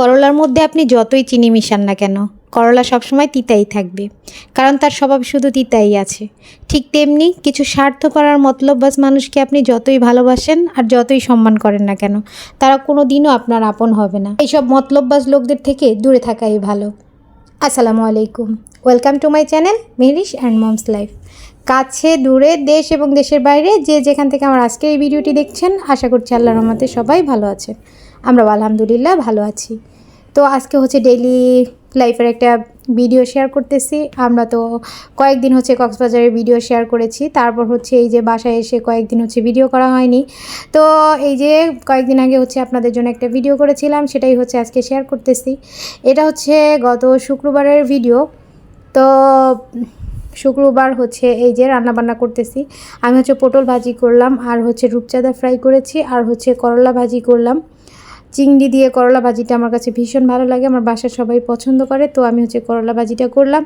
করলার মধ্যে আপনি যতই চিনি মিশান না কেন, করলা সবসময় তিতাই থাকবে, কারণ তার স্বভাব শুধু তিতাই আছে। ঠিক তেমনি কিছু স্বার্থ করার মতলববাজ মানুষকে আপনি যতই ভালোবাসেন আর যতই সম্মান করেন না কেন, তারা কোনো দিনও আপনার আপন হবে না। এইসব মতলববাজ লোকদের থেকে দূরে থাকাই ভালো। আসসালামু আলাইকুম। ওয়েলকাম টু মাই চ্যানেল মেরিশ অ্যান্ড মমস লাইফ। কাছে, দূরে, দেশ এবং দেশের বাইরে যে যেখান থেকে আমার আজকে এই ভিডিওটি দেখছেন, আশা করছি আল্লাহর রহমতে সবাই ভালো আছেন। আমরা আলহামদুলিল্লাহ ভালো আছি। তো আজকে হচ্ছে ডেইলি লাইফের একটা ভিডিও শেয়ার করতেছি। আমরা তো কয়েকদিন হচ্ছে কক্সবাজারের ভিডিও শেয়ার করেছি। তারপর হচ্ছে এই যে বাসায় এসে কয়েকদিন হচ্ছে ভিডিও করা হয়নি। তো এই যে কয়েকদিন আগে হচ্ছে আপনাদের জন্য একটা ভিডিও করেছিলাম, সেটাই হচ্ছে আজকে শেয়ার করতেছি। এটা হচ্ছে গত শুক্রবারের ভিডিও তো শুক্রবার হচ্ছে এই যে রান্না বান্না করতেছি। আমি হচ্ছে পটল ভাজি করলাম, আর হচ্ছে রূপচাঁদা ফ্রাই করেছি, আর হচ্ছে করলা ভাজি করলাম। চিংড়ি দিয়ে করলা ভাজিটা আমার কাছে ভীষণ ভালো লাগে, আমার বাসার সবাই পছন্দ করে, তো আমি হচ্ছে করলা ভাজিটা করলাম।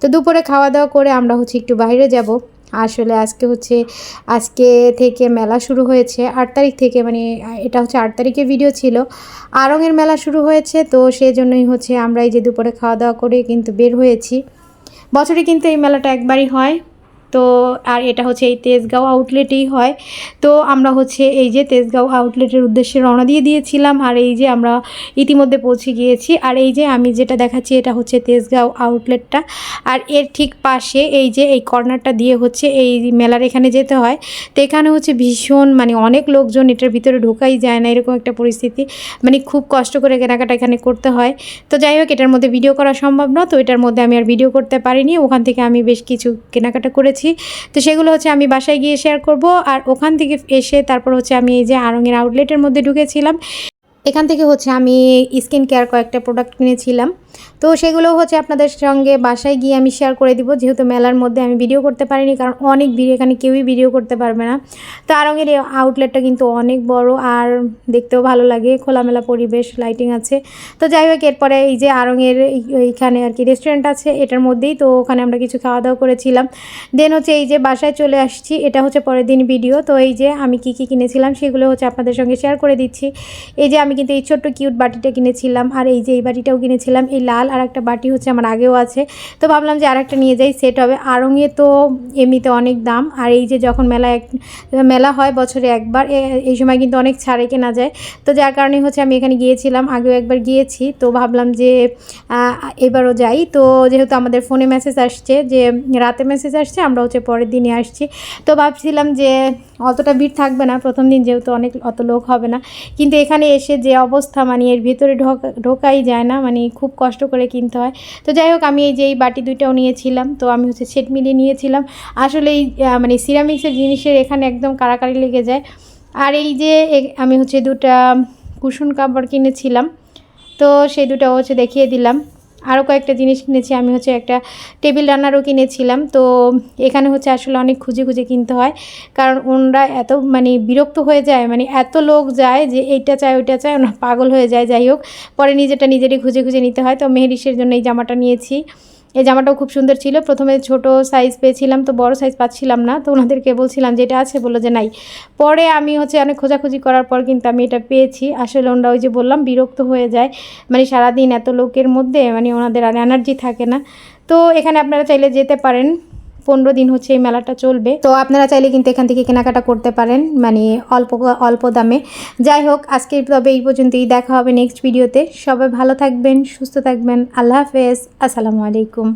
তো দুপুরে খাওয়া দাওয়া করে আমরা হচ্ছে একটু বাইরে যাব। আসলে আজকে হচ্ছে, আজকে থেকে মেলা শুরু হয়েছে, আট তারিখ থেকে মানে এটা হচ্ছে আট তারিখে ভিডিও ছিল। আরঙের মেলা শুরু হয়েছে, তো সেই জন্যই হচ্ছে আমরা এই যে দুপুরে খাওয়া দাওয়া করে কিন্তু বের হয়েছি। বছরে কিন্তু এই মেলাটা একবারই হয়। তো আর এটা হচ্ছে এই তেজগাঁও আউটলেটেই হয়। তো আমরা হচ্ছে এই যে তেজগাঁও আউটলেটের উদ্দেশ্যে রওনা দিয়ে দিয়েছিলাম আর এই যে আমরা ইতিমধ্যে পৌঁছে গিয়েছি। আর এই যে আমি যেটা দেখাচ্ছি এটা হচ্ছে তেজগাঁও আউটলেটটা আর এর ঠিক পাশে এই যে এই কর্নারটা দিয়ে হচ্ছে এই মেলার এখানে যেতে হয়। তো এখানে হচ্ছে ভীষণ মানে অনেক লোকজন এটার ভিতরে ঢোকাই যায় না, এরকম একটা পরিস্থিতি। মানে খুব কষ্ট করে কেনাকাটা এখানে করতে হয়। তো যাই হোক, এটার মধ্যে ভিডিও করা সম্ভব না। তো এটার মধ্যে আমি আর ভিডিও করতে পারিনি। ওখান থেকে আমি বেশ কিছু কেনাকাটা করেছি। তো সেগুলো হচ্ছে আমি বাসায় গিয়ে শেয়ার করব আর ওখান থেকে এসে তারপর হচ্ছে আমি এই যে আরঙের আউটলেটের মধ্যে ঢুকেছিলাম। এখান থেকে হচ্ছে আমি স্কিন কেয়ার কয়েকটা প্রোডাক্ট কিনেছিলাম। তো সেগুলো হচ্ছে আপনাদের সঙ্গে বাসায় গিয়ে আমি শেয়ার করে দিব। যেহেতু মেলার মধ্যে আমি ভিডিও করতে পারিনি, কারণ অনেক ভিড় এখানে কেউই ভিডিও করতে পারবে না। তো আরঙের এই আউটলেটটা কিন্তু অনেক বড় আর দেখতেও ভালো লাগে, খোলামেলা পরিবেশ লাইটিং আছে। তো যাই হোক, এরপরে এই যে আরঙের এইখানে আর কি রেস্টুরেন্ট আছে, এটার মধ্যেই তো ওখানে আমরা কিছু খাওয়া দাওয়া করেছিলাম। দেন হচ্ছে এই যে বাসায় চলে আসছি, এটা হচ্ছে পরের দিন ভিডিও তো এই যে আমি কি কি কিনেছিলাম, সেগুলো হচ্ছে আপনাদের সঙ্গে শেয়ার করে দিচ্ছি। এই যে আমি কিন্তু এই ছোট্ট কিউট বাটিটা কিনেছিলাম, আর এই যে এই বাটিটাও কিনেছিলাম, এই লাল আর একটা বাটি হচ্ছে আমার আগেও আছে। তো ভাবলাম যে আরেকটা নিয়ে যাই সেট হবে। আড়ঙে তো এমনিতে অনেক দাম। আর এই যে যখন মেলা এক, মেলা হয় বছরে একবার এই সময় কিন্তু অনেক ছাড়ে কেনা যায়। তো যার কারণে হচ্ছে আমি এখানে গিয়েছিলাম, আগেও একবার গিয়েছি। তো ভাবলাম যে এবারও যাই। তো যেহেতু আমাদের ফোনে মেসেজ আসছে যে, রাতে মেসেজ আসছে, আমরা হচ্ছে পরের দিনই আসছি। তো ভাবছিলাম যে, অতটা ভিড় থাকবে না। প্রথম দিন যেহেতু অনেক, অত লোক হবে না। কিন্তু এখানে এসে যে অবস্থা মানে এর ভিতরে ঢোকা, ঢোকাই যায় না। মানে খুব কষ্ট করে কিনতে হয়। তো যাই হোক, আমি এই যে এই বাটি দুইটাও নিয়েছিলাম। তো আমি হচ্ছে সেট মিলিয়ে নিয়েছিলাম। আসলে এই মানে সিরামিক্সের জিনিসের এখানে একদম কাড়াকাড়ি লেগে যায়। আর এই যে আমি হচ্ছে দুটা কুসুন কাপড় কিনেছিলাম। তো সেই দুটো হচ্ছে দেখিয়ে দিলাম। আরও কয়েকটা জিনিস কিনেছি। আমি হচ্ছে একটা টেবিল রান্নারও কিনেছিলাম। তো এখানে হচ্ছে আসলে অনেক খুঁজে খুঁজে কিনতে হয়। কারণ ওনরা এত মানে বিরক্ত হয়ে যায় মানে এত লোক যায় যে এইটা চায়, ওইটা চায় ওনারা পাগল হয়ে যায়। যাই হোক, পরে নিজেটা নিজেরই খুঁজে খুঁজে নিতে হয়। তো মেহরিসের জন্য এই জামাটা নিয়েছি। এই জামাটাও খুব সুন্দর ছিল। প্রথমে ছোট সাইজ পেয়েছিলাম, তো বড় সাইজ পাচ্ছিলাম না, তো ওনাদেরকে বলছিলাম যে এটা আছে, বলল যে নাই। পরে আমি হচ্ছে অনেক খোঁজাখুঁজি করার পর কিন্তু আমি এটা পেয়েছি। আসলে ওনারা ওই যে বললাম, বিরক্ত হয়ে যায়। মানে সারাদিন এত লোকের মধ্যে মানে ওনাদের আর এনার্জি থাকে না। তো এখানে আপনারা চাইলে যেতে পারেন। পনেরো দিন হচ্ছে এই মেলাটা চলবে। তো আপনারা চাইলে কিন্তু এখান থেকে কেনাকাটা করতে পারেন মানে অল্প অল্প দামে। যাই হোক, আজকে তবে এই পর্যন্তই। দেখা হবে নেক্সট ভিডিওতে সবাই ভালো থাকবেন, সুস্থ থাকবেন। আল্লাহ হাফেজ। আসসালামু আলাইকুম।